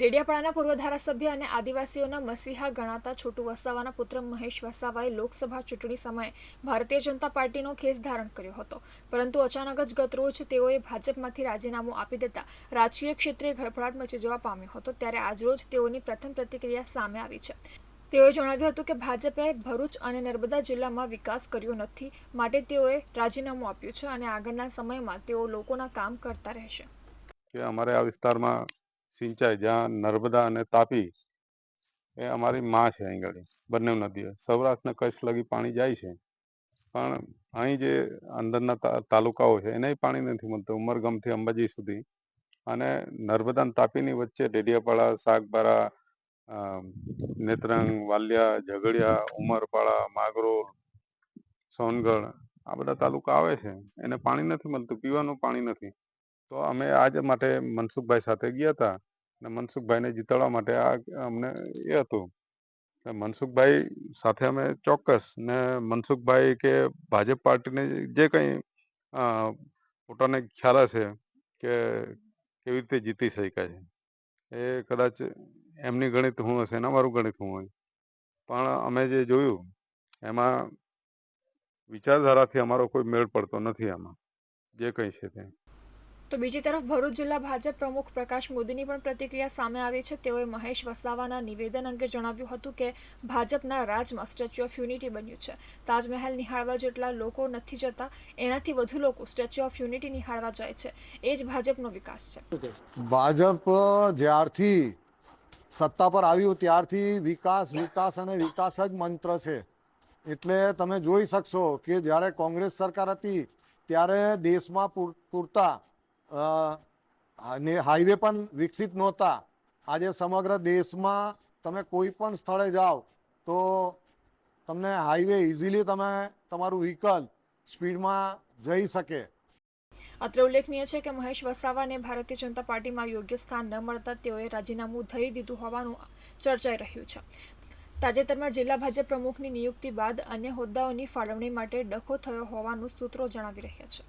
ડેડિયાપાડાના પૂર્વ ધારાસભ્ય અને આદિવાસીઓના મસીહા ગણાતા છોટુ વસાવાના પુત્ર મહેશ વસાવાએ લોકસભા ચૂંટણી સમયે ભારતીય જનતા પાર્ટીનો ખેસ ધારણ કર્યો હતો. પરંતુ અચાનક જ ગતરોજ તેઓએ ભાજપમાંથી રાજીનામું આપી દેતા રાજકીય ક્ષેત્રે ગડબડાટ મચી જવા પામ્યો હતો, ત્યારે આજરોજ તેઓની પ્રથમ પ્રતિક્રિયા સામે આવી છે. તેઓએ જણાવ્યું હતું કે ભાજપે ભરૂચ અને નર્મદા જિલ્લામાં વિકાસ કર્યો નથી, માટે તેઓએ રાજીનામું આપ્યું છે અને આગળના સમયમાં તેઓ લોકોના કામ કરતા રહેશે. કે અમારે આ વિસ્તારમાં સિંચાઈ જ્યાં નર્મદા અને તાપી એ અમારી માં છે અહીં આગળ, બંને નદીઓ. સૌરાષ્ટ્રને કચ્છ લગી પાણી જાય છે, પણ અહીં જે અંદરના તાલુકાઓ છે, એને પાણી નથી મળતું, ઉમરગામથી અંબાજી સુધી. અને નર્મદા તાપીની વચ્ચે ડેડિયાપાડા શાકબારા નેત્રંગ, વાલિયા, ઝઘડિયા, ઉમરપાડા માગરોલ સોનગઢ, આ બધા તાલુકા આવે છે, એને પાણી નથી મળતું, પીવાનું પાણી નથી. તો અમે આજ માટે મનસુખભાઈ સાથે ગયા હતા અને મનસુખભાઈને જીતાડવા માટે આ અમને એ હતું. મનસુખભાઈ સાથે અમે ચોક્કસ ને મનસુખભાઈ કે ભાજપ પાર્ટીને જે કંઈ પોતાને ખ્યાલ હશે કે કેવી રીતે જીતી શકાય એ કદાચ એમની ગણિત હું હશે ને અમારું ગણિત હું હોય. પણ અમે જે જોયું, એમાં વિચારધારાથી અમારો કોઈ મેળ પડતો નથી આમાં. જે કંઈ છે તે. તો બીજી તરફ ભરૂચ જિલ્લા ભાજપ પ્રમુખ પ્રકાશ મોદીની પણ પ્રતિક્રિયા સામે આવી છે. તેઓએ મહેશ વસાવાના નિવેદન અંગે જણાવ્યું હતું કે ભાજપના રાજમાં સ્ટેચ્યુ ઓફ યુનિટી બન્યું છે. તાજમહેલ નિહાળવા જેટલા લોકો નથી જતા, એનાથી વધુ લોકો સ્ટેચ્યુ ઓફ યુનિટી નિહાળવા જાય છે. એ જ ભાજપનો વિકાસ છે. ભાજપ જ્યારથી સત્તા પર આવ્યું, ત્યારથી વિકાસ વિકાસ અને વિકાસ જ મંત્ર છે. એટલે તમે જોઈ શકશો કે જ્યારે કોંગ્રેસ સરકાર હતી, ત્યારે દેશમાં પૂરતા હાઈવે પણ વિકસિત નહોતા. આજે સમગ્ર દેશમાં તમે કોઈ પણ સ્થળે જાઓ તો તમને હાઈવે ઇઝીલી તમે તમારું વ્હીકલ સ્પીડમાં જઈ શકે. અત્રે ઉલ્લેખનીય છે કે મહેશ વસાવાને ભારતીય જનતા પાર્ટીમાં યોગ્ય સ્થાન ન મળતા તેઓએ રાજીનામું ધરી દીધું હોવાનું ચર્ચાઈ રહ્યું છે. તાજેતરમાં જિલ્લા ભાજપ પ્રમુખની નિયુક્તિ બાદ અન્ય હોદ્દાઓની ફાળવણી માટે ડખો થયો હોવાનું સૂત્રો જણાવી રહ્યા છે.